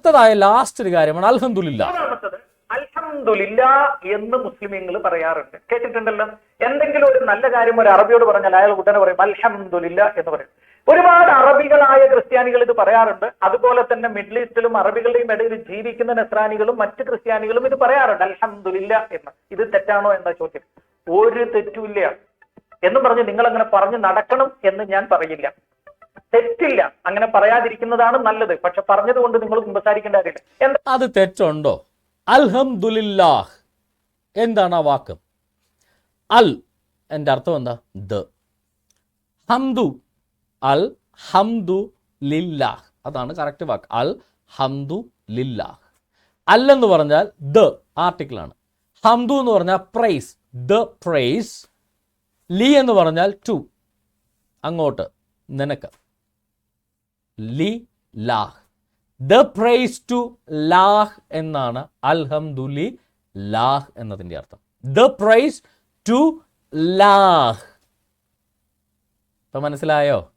അടുത്തതായ last ഒരു കാര്യമാണ് അൽഹന്ദുലില്ല അൽഹന്ദുലില്ല എന്ന് മുസ്ലിമീങ്ങൾ പറയാറുണ്ട്. കേട്ടിട്ടുണ്ടല്ലോ? എന്തെങ്കിലും ഒരു നല്ല കാര്യം ഒരു അറബിയോട് പറഞ്ഞാൽ അയാൾ ഉടനെ പറയും അൽഹംദുലില്ല എന്ന് പറയും. ഒരുപാട് അറബികളായ ക്രിസ്ത്യാനികൾ ഇത് പറയാറുണ്ട്. അതുപോലെ തന്നെ മിഡിൽ ഈസ്റ്റിലും അറബികളുടെയും ഇടയിൽ ജീവിക്കുന്ന നസ്രാനികളും മറ്റ് ക്രിസ്ത്യാനികളും ഇത് പറയാറുണ്ട് അൽഹംദുലില്ല എന്ന്. ഇത് തെറ്റാണോ എന്ന ചോദ്യം. ഒരു തെറ്റുമില്ല എന്നും പറഞ്ഞ് നിങ്ങൾ അങ്ങനെ പറഞ്ഞു നടക്കണം എന്ന് ഞാൻ പറയില്ല. തെറ്റില്ല. അങ്ങനെ പറയാതിരിക്കുന്നതാണ് നല്ലത്. പക്ഷെ പറഞ്ഞതുകൊണ്ട് നിങ്ങൾ സംസാരിക്കേണ്ട കാര്യമില്ല. അത് തെറ്റുണ്ടോ? അൽഹംദുലില്ലാഹ്. എന്താണ് ആ വാക്ക്? അൽ എന്റെ അർത്ഥം എന്താ? ദ. ഹംദു അൽ ഹംദു ലില്ലാഹ് അതാണ് കറക്റ്റ് വാക്ക്. അൽ ഹംദു ലില്ലാഹ് അൽ എന്ന് പറഞ്ഞാൽ ദ ആർട്ടിക്കിൾ ആണ് ഹംദു എന്ന് പറഞ്ഞാൽ പ്രൈസ് ദ പ്രൈസ് ലി എന്ന് പറഞ്ഞാൽ ടു അങ്ങോട്ട് നിനക്ക്. ലി ലാഹ്. ദ പ്രൈസ് ടു ലാഹ് എന്നാണ് അൽഹംദുലി ലാഹ് എന്നതിന്റെ അർത്ഥം. ദ പ്രൈസ് ടു ലാഹ്. ഇപ്പൊ മനസ്സിലായോ?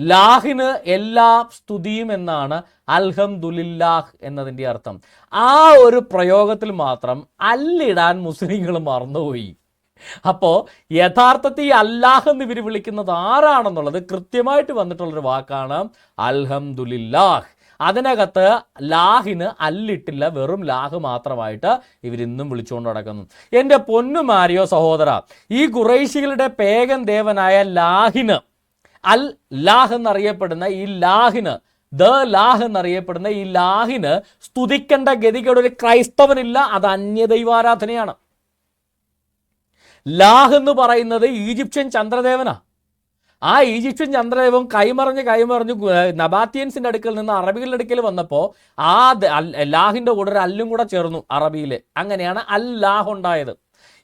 ലാഹിന് എല്ലാ സ്തുതിയും എന്നാണ് അൽഹംദുലില്ലാഹ് എന്നതിന്റെ അർത്ഥം. ആ ഒരു പ്രയോഗത്തിൽ മാത്രം അല്ലിടാൻ മുസ്ലിങ്ങൾ മറന്നുപോയി. അപ്പോൾ യഥാർത്ഥത്തിൽ അല്ലാഹ് എന്ന് ഇവർ വിളിക്കുന്നത് ആരാണെന്നുള്ളത് കൃത്യമായിട്ട് വന്നിട്ടുള്ളൊരു വാക്കാണ് അൽഹംദുലില്ലാഹ്. അതിനകത്ത് ലാഹിന് അല്ലിട്ടില്ല വെറും ലാഹ് മാത്രമായിട്ട് ഇവരിന്നും വിളിച്ചുകൊണ്ട് നടക്കുന്നു. എന്റെ പൊന്നുമാരിയോ സഹോദര ഈ ഖുറൈശികളുടെ പേഗൻ ദേവനായ ലാഹിന് അൽ ലാഹ് എന്നറിയപ്പെടുന്ന ഈ ലാഹിന് ദ ലാഹ് എന്നറിയപ്പെടുന്ന ഈ ലാഹിന് സ്തുതിക്കേണ്ട ഗതികേട് ഒരു ക്രൈസ്തവനില്ല അത് അന്യദൈവാരാധനയാണ്. ലാഹ് എന്ന് പറയുന്നത് ഈജിപ്ഷ്യൻ ചന്ദ്രദേവനാ. ആ ഈജിപ്ഷ്യൻ ചന്ദ്രദേവൻ കൈമറിഞ്ഞ് കൈമറിഞ്ഞ് നബാത്തിയൻസിന്റെ അടുക്കൽ നിന്ന് അറബികളുടെ അടുക്കൽ വന്നപ്പോൾ ആ ലാഹിന്റെ കൂടെ ഒരു അല്ലും കൂടെ ചേർന്നു അറബിയിൽ അങ്ങനെയാണ് അൽ ലാഹ് ഉണ്ടായത്.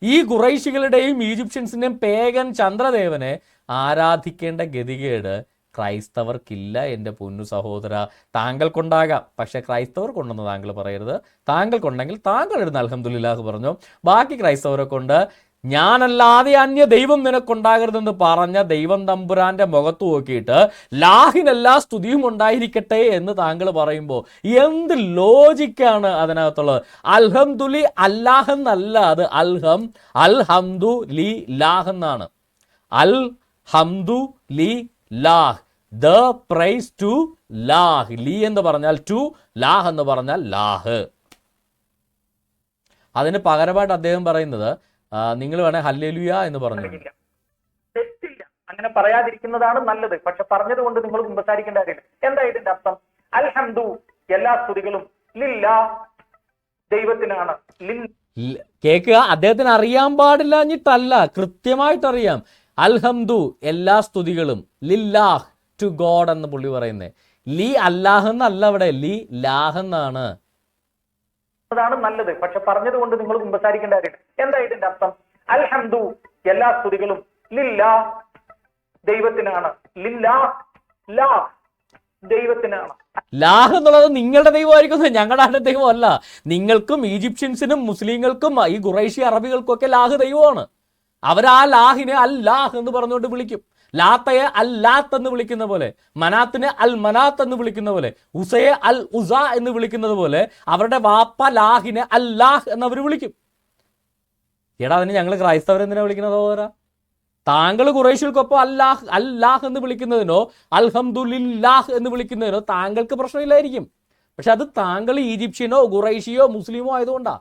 ഈ ഖുറൈശികളുടെയും ഈജിപ്ഷ്യൻസിന്റെയും പേഗൻ ചന്ദ്രദേവനെ ആരാധിക്കേണ്ട ഗതികേട് ക്രൈസ്തവർക്കില്ല എന്റെ പൊന്നു സഹോദര. താങ്കൾക്കുണ്ടാകാം. പക്ഷെ ക്രൈസ്തവർക്കുണ്ടെന്ന് താങ്കൾ പറയരുത്. താങ്കൾക്കുണ്ടെങ്കിൽ താങ്കൾ ഇരുന്ന് അൽഹംദുലില്ലാഹ് പറഞ്ഞു. ബാക്കി ക്രൈസ്തവരെ കൊണ്ട് ഞാനല്ലാതെ അന്യ ദൈവം നിനക്കുണ്ടാകരുതെന്ന് പറഞ്ഞ ദൈവം തമ്പുരാന്റെ മുഖത്ത് നോക്കിയിട്ട് ലാഹിനെല്ലാ സ്തുതിയും ഉണ്ടായിരിക്കട്ടെ എന്ന് താങ്കൾ പറയുമ്പോൾ എന്ത് ലോജിക്കാണ് അതിനകത്തുള്ളത്? അൽഹംദുലി അല്ലാഹ് എന്നല്ല അത്. അൽഹം അൽ ലി ലാഹ് എന്നാണ് അൽ ഹംദു ലി ലാഹ്. ദ പ്രൈസ് ടു ലാഹ്. ലി എന്ന് പറഞ്ഞാൽ ടു ലാഹ് എന്ന് പറഞ്ഞാൽ ലാഹ്. അതിന് പകരമായിട്ട് അദ്ദേഹം പറയുന്നത് നിങ്ങൾ വേണേ ഹല്ലേലുയ എന്ന് പറഞ്ഞു? തെറ്റില്ല. അങ്ങനെ പറയാതിരിക്കുന്നതാണ് നല്ലത്. പക്ഷെ പറഞ്ഞത് കൊണ്ട് നിങ്ങൾ കുമ്പസാരിക്കേണ്ട കാര്യമില്ല. എന്താ ഇതിന്റെ അർത്ഥം? അൽഹംദു എല്ലാ സ്തുതികളും ലില്ല ദൈവത്തിനാണ്. കേൾക്കുക. അദ്ദേഹത്തിന് അറിയാൻ പാടില്ല എന്നിട്ടല്ല കൃത്യമായിട്ട് അറിയാം അൽഹംദു എല്ലാ സ്തുതികളും ലില്ലാഹ് ടു ഗോഡ് എന്ന് പുള്ളി പറയുന്നത് ലി അല്ലാഹ് എന്നല്ല അവിടെ. ലി ലാഹ് എന്നാണ്. അതാണ് നല്ലത്. പക്ഷെ പറഞ്ഞതുകൊണ്ട് നിങ്ങൾ കുമ്പസാരിക്കേണ്ട കാര്യം എന്താ ഇതിന്റെ അർത്ഥം? അൽഹംദു എല്ലാ സ്തുതികളും ലില്ല ദൈവത്തിനാണ്. ലില്ല ലാ ദൈവത്തിനാണ്. ലാഹ് എന്നുള്ളത് നിങ്ങളുടെ ദൈവമായിരിക്കും ഞങ്ങളുടെ ദൈവമല്ല. നിങ്ങൾക്കും ഈജിപ്ഷ്യൻസിനും മുസ്ലിങ്ങൾക്കും ഈ ഖുറൈഷി അറബികൾക്കും ഒക്കെ ലാഹ് ദൈവമാണ്. അവരാ ലാഹിനെ അൽ ലാഹ് എന്ന് പറഞ്ഞുകൊണ്ട് വിളിക്കും. ലാത്തയെ അൽ ലാത്ത് എന്ന് വിളിക്കുന്ന പോലെ മനാത്തിനെ അൽ മനാത്ത് എന്ന് വിളിക്കുന്ന പോലെ ഉസയെ അൽ ഉസ എന്ന് വിളിക്കുന്നത് പോലെ അവരുടെ വാപ്പ ലാഹിനെ അൽ ലാഹ് എന്നവർ വിളിക്കും. എടാ അതിന് ഞങ്ങൾ ക്രൈസ്തവരെന്തിനാ വിളിക്കുന്നത് സഹോദരാ? താങ്കൾ ഖുറൈശികൾക്കൊപ്പം അല്ലാഹ് അല്ലാഹ് എന്ന് വിളിക്കുന്നതിനോ അൽഹംദുലില്ലാഹ് എന്ന് വിളിക്കുന്നതിനോ താങ്കൾക്ക് പ്രശ്നമില്ലായിരിക്കും. പക്ഷെ അത് താങ്കൾ ഈജിപ്ഷ്യനോ ഖുറൈഷിയോ മുസ്ലിമോ ആയതുകൊണ്ടാ.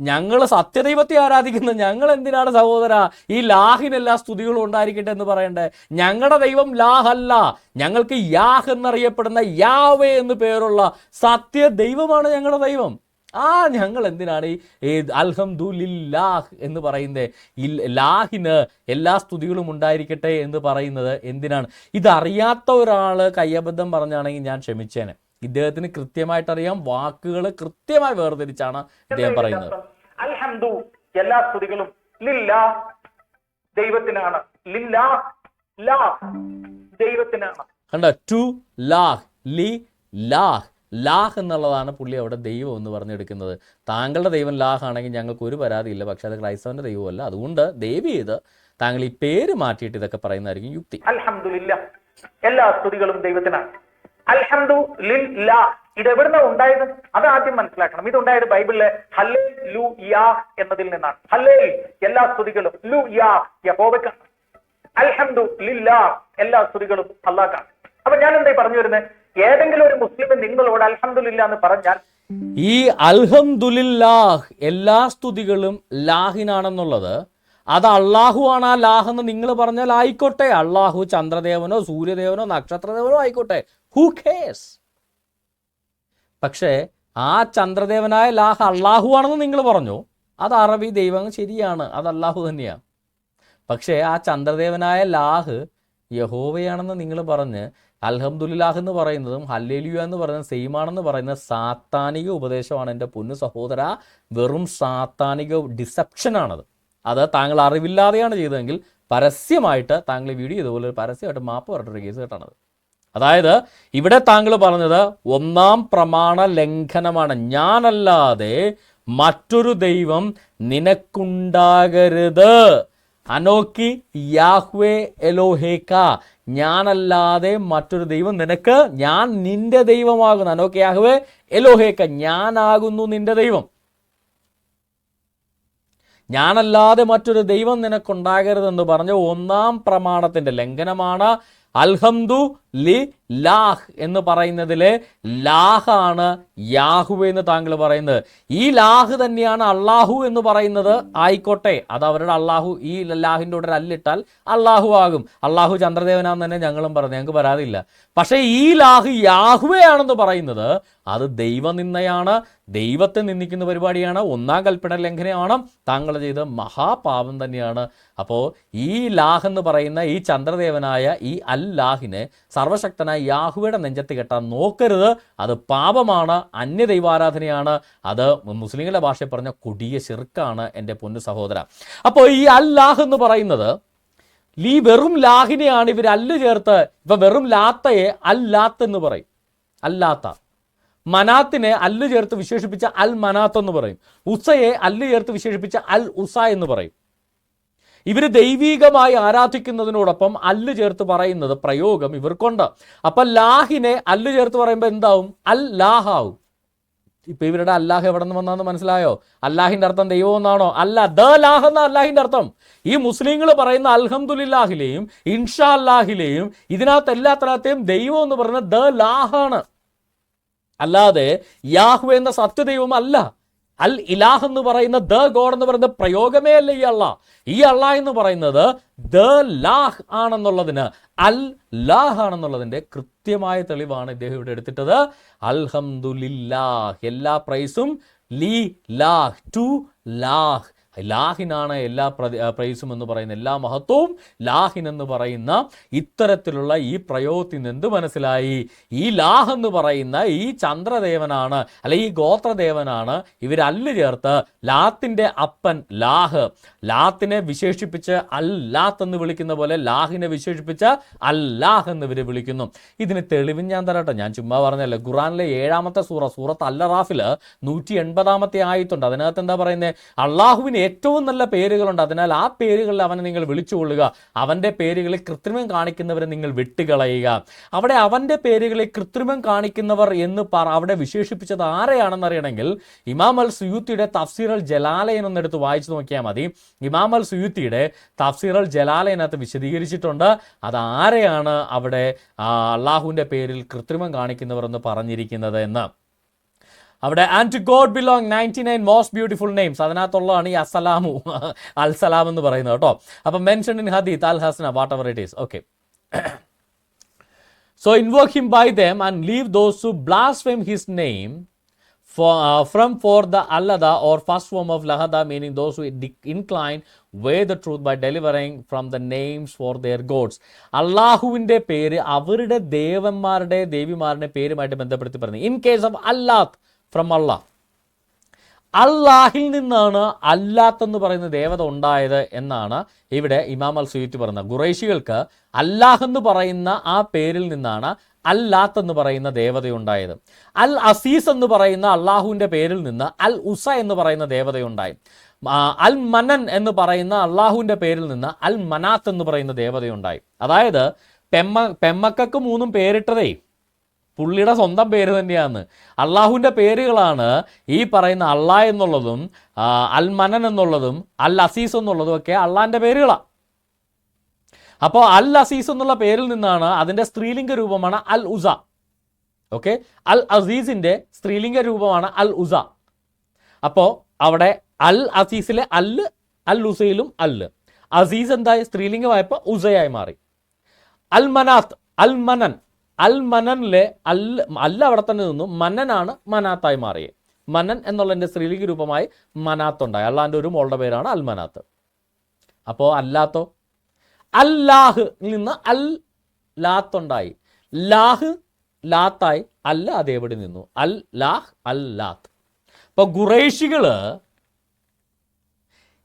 ഞങ്ങൾ സത്യദൈവത്തെ ആരാധിക്കുന്ന ഞങ്ങൾ എന്തിനാണ് സഹോദര? ഈ ലാഹിനെല്ലാ സ്തുതികളും ഉണ്ടായിരിക്കട്ടെ എന്ന് പറയണ്ടേ? ഞങ്ങളുടെ ദൈവം ലാഹല്ല. ഞങ്ങൾക്ക് യാഹ് എന്നറിയപ്പെടുന്ന യാവേ എന്ന് പേരുള്ള സത്യ ദൈവമാണ് ഞങ്ങളുടെ ദൈവം. ആ ഞങ്ങൾ എന്തിനാണ് ഈ അൽഹംദു അൽഹംദുലില്ലാഹ് എന്ന് പറയുന്നത് ലാഹിന് എല്ലാ സ്തുതികളും ഉണ്ടായിരിക്കട്ടെ എന്ന് പറയുന്നത് എന്തിനാണ്? ഇതറിയാത്ത ഒരാൾ കയ്യബദ്ധം പറഞ്ഞാണെങ്കിൽ ഞാൻ ക്ഷമിച്ചേനെ. ഇദ്ദേഹത്തിന് കൃത്യമായിട്ട് അറിയാം വാക്കുകൾ കൃത്യമായി വേർതിരിച്ചാണ് ഇദ്ദേഹം പറയുന്നത്. അൽഹംദു എല്ലാ സ്തുതികളും ലില്ല ദൈവത്തിനാണ്. ലില്ല ലാ ദൈവത്തിനാണ്. കണ്ട? ടു ലാഹ് ലി ലാഹ്. ലാഹ് എന്നുള്ളതാണ് പുള്ളി അവിടെ ദൈവം എന്ന് പറഞ്ഞെടുക്കുന്നത്. താങ്കളുടെ ദൈവം ലാഹ് ആണെങ്കിൽ ഞങ്ങൾക്ക് ഒരു പരാതിയില്ല പക്ഷെ അത് ക്രൈസ്തവന്റെ ദൈവമല്ല. അതുകൊണ്ട് ദൈവം ചെയ്ത് താങ്കൾ ഈ പേര് മാറ്റിയിട്ട് ഇതൊക്കെ പറയുന്നതായിരിക്കും യുക്തി. അലഹമില്ല എല്ലാ സ്തുതികളും ദൈവത്തിനാണ്. അൽഹംദു ലില്ലാ ഇത് എവിടുന്ന ഉണ്ടായത്? അത് ആദ്യം മനസ്സിലാക്കണം. ഇതുണ്ടായത് ബൈബിളിലെ ഹല്ലേ ലു യാ എന്നതിൽ നിന്നാണ്. ഹല്ലേ എല്ലാ സ്തുതികളും ലു യാ യഹോവയ്ക്കാണ്. അൽഹംദു ലില്ലാ എല്ലാ സ്തുതികളും അള്ളാഹ്ക്കാണ് അപ്പൊ ഞാൻ എന്തായി പറഞ്ഞു വരുന്നത് ഏതെങ്കിലും ഒരു മുസ്ലിം നിങ്ങളോട് അൽഹംദുലില്ല എന്ന് പറഞ്ഞാൽ ഈ അൽഹംദുലില്ലാഹ് എല്ലാ സ്തുതികളും ലാഹിനാണെന്നുള്ളത് അത് അള്ളാഹു ആണ് ആ ലാഹ് എന്ന് നിങ്ങൾ പറഞ്ഞാൽ ആയിക്കോട്ടെ. അള്ളാഹു ചന്ദ്രദേവനോ സൂര്യദേവനോ നക്ഷത്രദേവനോ ആയിക്കോട്ടെ. ഹൂ കേസ് പക്ഷേ ആ ചന്ദ്രദേവനായ ലാഹ അള്ളാഹു ആണെന്ന് നിങ്ങൾ പറഞ്ഞു അത് അറബി ദൈവം ശരിയാണ് അത് അള്ളാഹു തന്നെയാണ്. പക്ഷേ ആ ചന്ദ്രദേവനായ ലാഹ് യഹോവയാണെന്ന് നിങ്ങൾ പറഞ്ഞ് അൽഹംദുലില്ലാഹ് എന്ന് പറയുന്നതും ഹല്ലേലിയ എന്ന് പറയുന്നത് സെയിമാണെന്ന് പറയുന്ന സാത്താനിക ഉപദേശമാണ് എന്റെ പൊന്നു സഹോദര വെറും സാത്താനിക ഡിസപ്ഷനാണത്. അത് താങ്കൾ അറിവില്ലാതെയാണ് ചെയ്തതെങ്കിൽ പരസ്യമായിട്ട് താങ്കൾ വീഡിയോ ഇതുപോലെ പരസ്യമായിട്ട് മാപ്പ് പറഞ്ഞിട്ടൊരു കേസ് കേട്ടാണത്. അതായത് ഇവിടെ താങ്കൾ പറഞ്ഞത് ഒന്നാം പ്രമാണ ലംഘനമാണ്. ഞാനല്ലാതെ മറ്റൊരു ദൈവം നിനക്കുണ്ടാകരുത്. അനോക്കി യാഹ്വേ എലോഹേക്ക ഞാനല്ലാതെ മറ്റൊരു ദൈവം നിനക്ക് ഞാൻ നിന്റെ ദൈവമാകുന്നു. അനോക്കി യാഹ്വേ എലോഹേക്ക ഞാനാകുന്നു നിന്റെ ദൈവം. ഞാനല്ലാതെ മറ്റൊരു ദൈവം നിനക്കുണ്ടാകരുതെന്ന് പറഞ്ഞ ഒന്നാം പ്രമാണത്തിന്റെ ലംഘനമാണ്. അൽഹംദു ലി ലാഹ് എന്ന് പറയുന്നതിലെ ലാഹാണ് യാഹു എന്ന് താങ്കൾ പറയുന്നത്. ഈ ലാഹ് തന്നെയാണ് അള്ളാഹു എന്ന് പറയുന്നത്. ആയിക്കോട്ടെ അത് അവരുടെ അള്ളാഹു ഈ ലാഹിന്റെ കൂടെ അല്ലിട്ടാൽ അള്ളാഹു ആകും. അള്ളാഹു ചന്ദ്രദേവനാന്ന് തന്നെ ഞങ്ങളും പറഞ്ഞു. ഞങ്ങൾക്ക് പരാതിയില്ല. പക്ഷേ ഈ ലാഹ് യാഹുവയാണെന്ന് പറയുന്നത് അത് ദൈവനിന്ദയാണ് ദൈവത്തെ നിന്ദിക്കുന്ന പരിപാടിയാണ് ഒന്നാം കൽപ്പന ലംഘനമാണ് താങ്കൾ ചെയ്ത മഹാപാപം തന്നെയാണ്. അപ്പോൾ ഈ ലാഹ് എന്ന് പറയുന്ന ഈ ചന്ദ്രദേവനായ ഈ അൽ ലാഹിനെ സർവശക്തനായ യാഹുവയുടെ നെഞ്ചത്ത് കെട്ടാൻ നോക്കരുത്. അത് പാപമാണ് അന്യദൈവാരാധനയാണ്. അത് മുസ്ലിങ്ങളുടെ ഭാഷയിൽ പറഞ്ഞ കൊടിയ ചെറുക്കാണ് എന്റെ പൊന്നു സഹോദര. അപ്പോൾ ഈ അല്ലാഹ് എന്ന് പറയുന്നത് ലീ വെറും ലാഹിനെയാണ് ഇവർ അല്ല് ചേർത്ത് ഇപ്പം വെറും ലാത്തയെ അല്ലാത്ത് എന്ന് പറയും. അല്ലാത്ത. മനാത്തിനെ അല്ല് ചേർത്ത് വിശേഷിപ്പിച്ച അൽ മനാത്ത് എന്ന് പറയും. ഉസയെ അല്ല് ചേർത്ത് വിശേഷിപ്പിച്ച അൽ ഉസ എന്ന് പറയും. ഇവർ ദൈവീകമായി ആരാധിക്കുന്നതിനോടൊപ്പം അല്ല് ചേർത്ത് പറയുന്നത് പ്രയോഗം ഇവർക്കുണ്ട്. അപ്പം ലാഹിനെ അല്ല് ചേർത്ത് പറയുമ്പോൾ എന്താവും? അൽ ലാഹാവും. ഇപ്പൊ ഇവരുടെ അല്ലാഹ് എവിടെ നിന്ന് വന്നാന്ന് മനസ്സിലായോ? അല്ലാഹിന്റെ അർത്ഥം ദൈവം എന്നാണോ? അല്ല ദ ലാഹ് എന്ന അല്ലാഹിന്റെ അർത്ഥം. ഈ മുസ്ലിങ്ങൾ പറയുന്ന അൽഹംദുലില്ലാഹിലെയും ഇൻഷാ അല്ലാഹിലെയും ഇതിനകത്ത് എല്ലാത്തിനകത്തെയും ദൈവം എന്ന് പറയുന്നത് ദ ലാഹാണ്. അല്ലാതെ യാഹു എന്ന സത്യദൈവം അല്ല അൽ ഇലാഹ് എന്ന് പറയുന്ന ദ ഗോഡ് എന്ന് പറയുന്ന പ്രയോഗമേ അല്ല ഈ അള്ള ഈ അള്ള എന്ന് പറയുന്നത് ദ ലാഹ് ആണെന്നുള്ളതിന് അൽ ലാഹ് ആണെന്നുള്ളതിന്റെ കൃത്യമായ തെളിവാണ് ഇദ്ദേഹം ഇവിടെ എടുത്തിട്ടത്. അൽഹംദുലില്ലാഹ്. എല്ലാ പ്രൈസും ലീ ലാഹ് ടു ലാഹ്. ലാഹിനാണ് എല്ലാ പ്രൈസും എന്ന് പറയുന്ന എല്ലാ മഹത്വവും ലാഹിൻ എന്ന് പറയുന്ന ഇത്തരത്തിലുള്ള ഈ പ്രയോഗത്തിൽ നിന്ന് എന്ത് മനസ്സിലായി? ഈ ലാഹ് എന്ന് പറയുന്ന ഈ ചന്ദ്രദേവനാണ് അല്ലെ ഈ ഗോത്രദേവനാണ് ഇവർ അല്ല് ചേർത്ത് ലാത്തിന്റെ അപ്പൻ ലാഹ്. ലാത്തിനെ വിശേഷിപ്പിച്ച് അല്ലാത്ത് ലാത്ത് എന്ന് വിളിക്കുന്ന പോലെ ലാഹിനെ വിശേഷിപ്പിച്ച് അല്ലാഹ് എന്ന് ഇവർ വിളിക്കുന്നു. ഇതിന് തെളിവും ഞാൻ തരട്ടെ. ഞാൻ ചുമ്മാ പറഞ്ഞല്ലേ ഖുറാനിലെ ഏഴാമത്തെ സൂറ സൂറത്ത് അല്ല റാഫിൽ നൂറ്റി എൺപതാമത്തെ ആയിട്ടുണ്ട് അതിനകത്ത് എന്താ പറയുന്നത് അള്ളാഹുവിന് ഏറ്റവും നല്ല പേരുകളുണ്ട്. അതിനാൽ ആ പേരുകളിൽ അവനെ നിങ്ങൾ വിളിച്ചുകൊള്ളുക. അവന്റെ പേരുകളിൽ കൃത്രിമം കാണിക്കുന്നവരെ നിങ്ങൾ വിട്ടുകളയുക. അവിടെ അവന്റെ പേരുകളിൽ കൃത്രിമം കാണിക്കുന്നവർ എന്ന് പറ അവിടെ വിശേഷിപ്പിച്ചത് ആരെയാണെന്ന് അറിയണമെങ്കിൽ ഇമാം അൽ സുയൂത്തിയുടെ തഫ്സീർ അൽ ജലാലയൻ എന്നെടുത്ത് വായിച്ചു നോക്കിയാൽ മതി. ഇമാം അൽ സുയൂത്തിയുടെ തഫ്സീർ അൽ ജലാലയനകത്ത് വിശദീകരിച്ചിട്ടുണ്ട്. അത് ആരെയാണ് അവിടെ അള്ളാഹുവിന്റെ പേരിൽ കൃത്രിമം കാണിക്കുന്നവർ എന്ന് പറഞ്ഞിരിക്കുന്നത് എന്ന്. അവിടെ and to God belong ninety nine most beautiful names അതിനകത്തുള്ളതാണ് ഈ അസലാമു അൽസലാം എന്ന് പറയുന്നത് കേട്ടോ. അപ്പം മെൻഷൻ ഇൻ ഹദീത് അൽ ഹസന whatever it is okay so invoke him by them and leave those to blaspheme his name from for the അല്ലദ or first form of ലഹദ meaning those incline way the truth by delivering from the names for their gods അള്ളാഹുവിന്റെ പേര് അവരുടെ ദേവന്മാരുടെ ദേവിമാരുടെ പേരുമായിട്ട് ബന്ധപ്പെടുത്തി പറഞ്ഞു. In case of അല്ലാത്ത് from അള്ളാ അള്ളാഹിൽ നിന്നാണ് അല്ലാത്തെന്ന് പറയുന്ന ദേവത ഉണ്ടായത് എന്നാണ് ഇവിടെ ഇമാം അൽ സുയൂത്തി പറയുന്നത്. ഖുറൈശികൾക്ക് അല്ലാഹ് എന്ന് പറയുന്ന ആ പേരിൽ നിന്നാണ് അല്ലാത്ത് എന്ന് പറയുന്ന ദേവതയുണ്ടായത്. അൽ അസീസ് എന്ന് പറയുന്ന അള്ളാഹുവിന്റെ പേരിൽ നിന്ന് അൽ ഉസ എന്ന് പറയുന്ന ദേവതയുണ്ടായി. അൽ മനൻ എന്ന് പറയുന്ന അള്ളാഹുവിന്റെ പേരിൽ നിന്ന് അൽ മനാത്ത് എന്ന് പറയുന്ന ദേവതയുണ്ടായി. അതായത് പെമ്മ പെമ്മക്കൾക്ക് മൂന്നും പേരിട്ടതേ. പുള്ളിയുടെ സ്വന്തം പേര് തന്നെയാണ്. അള്ളാഹുവിന്റെ പേരുകളാണ് ഈ പറയുന്ന അള്ളാ എന്നുള്ളതും അൽ മനൻ എന്നുള്ളതും അൽ അസീസ് എന്നുള്ളതും ഒക്കെ അള്ളാഹിന്റെ പേരുകളാണ്. അപ്പോൾ അൽ അസീസ് എന്നുള്ള പേരിൽ നിന്നാണ് അതിന്റെ സ്ത്രീലിംഗ രൂപമാണ് അൽ ഉസ. ഓക്കെ? അൽ അസീസിന്റെ സ്ത്രീലിംഗ രൂപമാണ് അൽ ഉസ. അപ്പോൾ അവിടെ അൽ അസീസിലെ അല്ല് അൽ ഉസയിലും അല്ല് അസീസ് എന്തായി? സ്ത്രീലിംഗമായപ്പോൾ ഉസയായി മാറി. അൽ മനാത്ത് അൽ മനൻ. അൽ മനനിലെ അൽ അല്ല അവിടെ തന്നെ നിന്നു. മനനാണ് മനാത്തായി മാറിയത് മനൻ എന്നുള്ളതിന്റെ സ്ത്രീലിംഗ രൂപമായി മനാത്ത് ഉണ്ടായി അള്ളാന്റെ ഒരു മോളുടെ പേരാണ് അൽ മനാത്ത്. അപ്പോൾ അല്ലാത്തോ? അല്ലാഹ് നിന്ന് അൽ ലാത്തുണ്ടായി. ലാഹ് ലാത്തായി. അല്ല അതേപടി നിന്നു. അൽ ലാഹ് അൽ ലാത്ത്. അപ്പോൾ ഖുറൈഷികൾ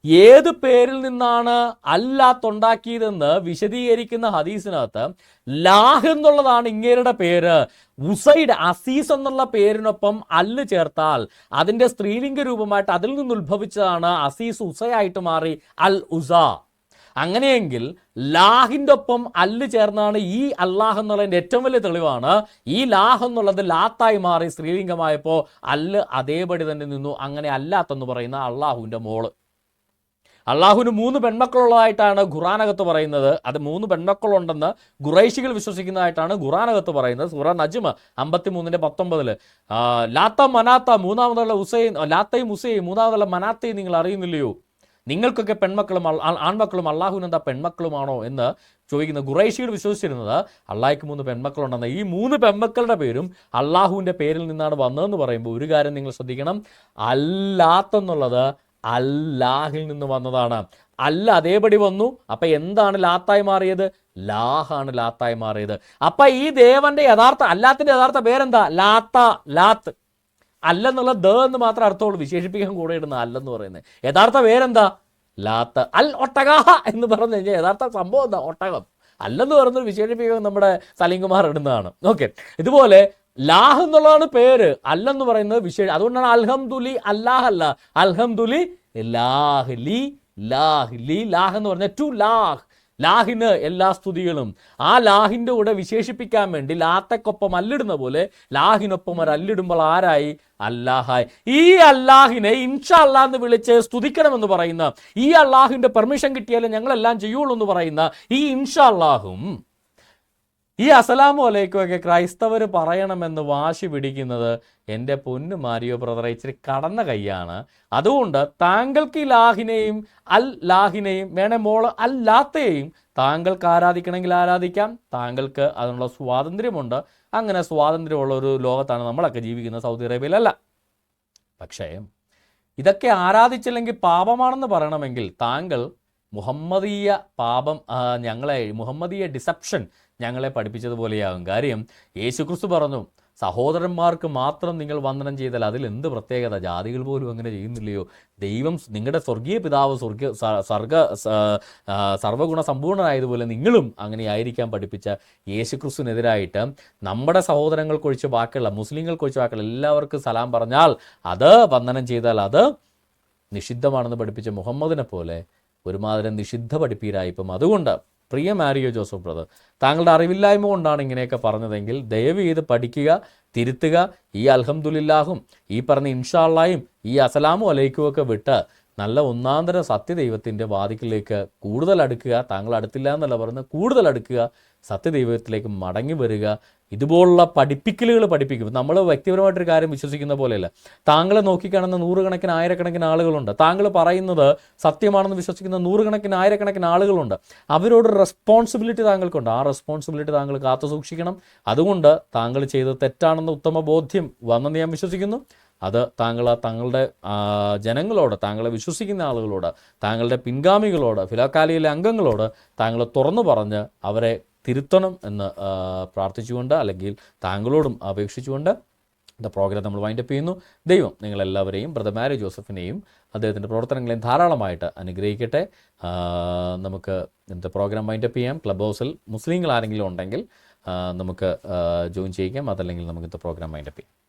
ഏത് പേരിൽ നിന്നാണ് അല്ലാത്തുണ്ടാക്കിയതെന്ന് വിശദീകരിക്കുന്ന ഹദീസിനകത്ത് ലാഹ് എന്നുള്ളതാണ് ഇങ്ങേരുടെ പേര്. ഉസൈഡ് അസീസ് എന്നുള്ള പേരിനൊപ്പം അല്ല് ചേർത്താൽ അതിന്റെ സ്ത്രീലിംഗ രൂപമായിട്ട് അതിൽ നിന്ന് ഉത്ഭവിച്ചതാണ് അസീസ് ഉസയായിട്ട് മാറി അൽ ഉസ. അങ്ങനെയെങ്കിൽ ലാഹിന്റെ ഒപ്പം അല്ല് ചേർന്നാണ് ഈ അല്ലാഹ് എന്നുള്ളതിന്റെ ഏറ്റവും വലിയ തെളിവാണ്. ഈ ലാഹ് എന്നുള്ളത് ലാത്തായി മാറി സ്ത്രീലിംഗമായപ്പോൾ അല്ല് അതേപടി തന്നെ നിന്നു. അങ്ങനെ അല്ലാത്തെന്ന് പറയുന്ന അള്ളാഹുവിന്റെ മോൾ. അള്ളാഹുവിന് മൂന്ന് പെൺമക്കളുള്ളതായിട്ടാണ് ഖുറാനകത്ത് പറയുന്നത്. അത് മൂന്ന് പെൺമക്കളുണ്ടെന്ന് ഖുറൈശികൾ വിശ്വസിക്കുന്നതായിട്ടാണ് ഖുറാനകത്ത് പറയുന്നത്. സൂറ നജ്മ അമ്പത്തി മൂന്നിന്റെ പത്തൊമ്പതിൽ ലാത്ത മനാത്ത മൂന്നാമതുള്ള ഉസൈൻ ലാത്തയും ഉസൈയും മൂന്നാമതുള്ള മനാത്തയും നിങ്ങൾ അറിയുന്നില്ലയോ? നിങ്ങൾക്കൊക്കെ പെൺമക്കളും ആൺമക്കളും അള്ളാഹുവിന് എന്താ പെൺമക്കളുമാണോ എന്ന് ചോദിക്കുന്ന ഖുറൈശികൾ വിശ്വസിച്ചിരുന്നത് അള്ളാഹിക്ക് മൂന്ന് പെൺമക്കളുണ്ടെന്ന്. ഈ മൂന്ന് പെൺമക്കളുടെ പേരും അള്ളാഹുവിന്റെ പേരിൽ നിന്നാണ് വന്നതെന്ന് പറയുമ്പോൾ ഒരു കാര്യം നിങ്ങൾ ശ്രദ്ധിക്കണം. അല്ലാത്തെന്നുള്ളത് അല്ലാഹിൽ നിന്ന് വന്നതാണ്. അല്ല അതേപടി വന്നു. അപ്പൊ എന്താണ് ലാത്തായി മാറിയത്? ലാഹാണ് ലാത്തായി മാറിയത്. അപ്പൊ ഈ ദേവന്റെ യഥാർത്ഥ അല്ലാത്തിന്റെ യഥാർത്ഥ പേരെന്താ? ലാത്ത ലാത്ത്. അല്ലെന്നുള്ള ദ എന്ന് മാത്രം അർത്ഥമുള്ളൂ. വിശേഷിപ്പിക്കാൻ കൂടെ ഇടുന്ന അല്ലെന്ന് പറയുന്നത്. യഥാർത്ഥ പേരെന്താ? ലാത്ത്. അൽ ഒട്ടകാഹ എന്ന് പറഞ്ഞു കഴിഞ്ഞാൽ യഥാർത്ഥ സംഭവം എന്താ? ഒട്ടകം. അല്ലെന്ന് പറയുന്നത് വിശേഷിപ്പിക്കാൻ നമ്മുടെ സലീംകുമാർ ഇടുന്നതാണ്. ഓക്കെ. ഇതുപോലെ ലാഹ് എന്നുള്ളതാണ് പേര്. അല്ലെന്ന് പറയുന്നത് വിശേഷം അതുകൊണ്ടാണ് അൽഹംദുലി അല്ലാഹ് അല്ല. അൽഹംദുലി ലാഹ്ലി ലാഹ് ലി ലാഹ് എന്ന് പറഞ്ഞ ടു ലാഹ്. ലാഹിന് എല്ലാ സ്തുതികളും. ആ ലാഹിന്റെ കൂടെ വിശേഷിപ്പിക്കാൻ വേണ്ടി ലാത്തക്കൊപ്പം അല്ലിടുന്ന പോലെ ലാഹിനൊപ്പം ഒരു അല്ലിടുമ്പോൾ ആരായി? അല്ലാഹായി. ഈ അല്ലാഹിനെ ഇൻഷാ അല്ലാ എന്ന് വിളിച്ച് സ്തുതിക്കണമെന്ന് പറയുന്ന ഈ അള്ളാഹിന്റെ പെർമിഷൻ കിട്ടിയാലേ ഞങ്ങളെല്ലാം ചെയ്യുള്ളൂ എന്ന് പറയുന്ന ഈ ഇൻഷാ അല്ലാഹും ഈ അസലാമു അലൈക്കും ഒക്കെ ക്രൈസ്തവർ പറയണമെന്ന് വാശി പിടിക്കുന്നത് എന്റെ പൊന്നു മാരിയോ ബ്രദറെ ഇച്ചിരി കടന്ന കൈയാണ്. അതുകൊണ്ട് താങ്കൾക്ക് ഈ ലാഹിനെയും അൽ ലാഹിനെയും വേണേ മോൾ അൽ ലാത്തയെയും താങ്കൾക്ക് ആരാധിക്കണമെങ്കിൽ ആരാധിക്കാം. താങ്കൾക്ക് അതിനുള്ള സ്വാതന്ത്ര്യമുണ്ട്. അങ്ങനെ സ്വാതന്ത്ര്യമുള്ള ഒരു ലോകത്താണ് നമ്മളൊക്കെ ജീവിക്കുന്നത് സൗദി അറേബ്യയിലല്ല. പക്ഷേ ഇതൊക്കെ ആരാധിച്ചില്ലെങ്കിൽ പാപമാണെന്ന് പറയണമെങ്കിൽ താങ്കൾ മുഹമ്മദീയ പാപം ഞങ്ങളെ മുഹമ്മദീയ ഡിസപ്ഷൻ ഞങ്ങളെ പഠിപ്പിച്ചതുപോലെയാകും. കാര്യം യേശുക്രിസ്തു പറഞ്ഞു സഹോദരന്മാർക്ക് മാത്രം നിങ്ങൾ വന്ദനം ചെയ്താൽ അതിൽ എന്ത് പ്രത്യേകത? ജാതികൾ പോലും അങ്ങനെ ചെയ്യുന്നില്ലയോ? ദൈവം നിങ്ങളുടെ സ്വർഗീയ പിതാവ് സ്വർഗ സർഗ സർവഗുണ സമ്പൂർണനായതുപോലെ നിങ്ങളും അങ്ങനെ ആയിരിക്കാൻ പഠിപ്പിച്ച യേശുക്രിസ്തുവിനെതിരായിട്ട് നമ്മുടെ സഹോദരങ്ങൾക്കൊഴിച്ച് ബാക്കിയുള്ള മുസ്ലിങ്ങൾക്കൊഴിച്ച് ബാക്കിയുള്ള എല്ലാവർക്കും സലാം പറഞ്ഞാൽ അത് വന്ദനം ചെയ്താൽ അത് നിഷിദ്ധമാണെന്ന് പഠിപ്പിച്ച മുഹമ്മദിനെ പോലെ ഒരുമാതിരം നിഷിദ്ധ പഠിപ്പീരായിപ്പം. അതുകൊണ്ട് പ്രിയ മാരിയോ ജോസഫ് ബ്രദർ താങ്കളുടെ അറിവില്ലായ്മ കൊണ്ടാണ് ഇങ്ങനെയൊക്കെ പറഞ്ഞതെങ്കിൽ ദയവ് ചെയ്ത് പഠിക്കുക തിരുത്തുക. ഈ അൽഹംദുലില്ലാഹും ഈ പറഞ്ഞ ഇൻഷാള്ളായും ഈ അസലാമു അലൈക്കുമൊക്കെ വിട്ട് നല്ല ഒന്നാന്തര സത്യദൈവത്തിന്റെ വാതിക്കലേക്ക് കൂടുതൽ അടുക്കുക താങ്കൾ അടുത്തില്ല എന്നല്ല പറയുന്നത് കൂടുതൽ അടുക്കുക സത്യദൈവത്തിലേക്ക് മടങ്ങി വരിക ഇതുപോലുള്ള പഠിപ്പിക്കലുകൾ പഠിപ്പിക്കും. നമ്മൾ വ്യക്തിപരമായിട്ടൊരു കാര്യം വിശ്വസിക്കുന്ന പോലെയല്ല. താങ്കളെ നോക്കിക്കാണുന്ന നൂറുകണക്കിന് ആയിരക്കണക്കിന് ആളുകളുണ്ട്. താങ്കൾ പറയുന്നത് സത്യമാണെന്ന് വിശ്വസിക്കുന്ന നൂറുകണക്കിന് ആയിരക്കണക്കിന് ആളുകളുണ്ട്. അവരോട് റെസ്പോൺസിബിലിറ്റി താങ്കൾക്കുണ്ട്. ആ റെസ്പോൺസിബിലിറ്റി താങ്കൾ കാത്തു സൂക്ഷിക്കണം അതുകൊണ്ട് താങ്കൾ ചെയ്തത് തെറ്റാണെന്ന ഉത്തമ ബോധ്യം വന്നെന്ന് ഞാൻ വിശ്വസിക്കുന്നു. അത് താങ്കൾ തങ്ങളുടെ ജനങ്ങളോട് താങ്കളെ വിശ്വസിക്കുന്ന ആളുകളോട് താങ്കളുടെ പിൻഗാമികളോട് ഫിലോക്കാലിയിലെ അംഗങ്ങളോട് താങ്കൾ തുറന്നു പറഞ്ഞ് അവരെ തിരുത്തണം എന്ന് പ്രാർത്ഥിച്ചുകൊണ്ട് അല്ലെങ്കിൽ താങ്കളോടും അപേക്ഷിച്ചുകൊണ്ട് ഇന്നത്തെ പ്രോഗ്രാം നമ്മൾ വൈൻഡപ്പ് ചെയ്യുന്നു. ദൈവം നിങ്ങളെല്ലാവരെയും ബ്രദർ മാരി ജോസഫിനെയും അദ്ദേഹത്തിന്റെ പ്രവർത്തനങ്ങളെയും ധാരാളമായിട്ട് അനുഗ്രഹിക്കട്ടെ. നമുക്ക് ഇന്നത്തെ പ്രോഗ്രാം വൈൻഡപ്പ് ചെയ്യാം. ക്ലബ് ഹൗസിൽ മുസ്ലിങ്ങൾ ആരെങ്കിലും ഉണ്ടെങ്കിൽ നമുക്ക് ജോയിൻ ചെയ്യിക്കാം. അതല്ലെങ്കിൽ നമുക്ക് ഇന്നത്തെ പ്രോഗ്രാം വൈൻഡപ്പ് ചെയ്യാം.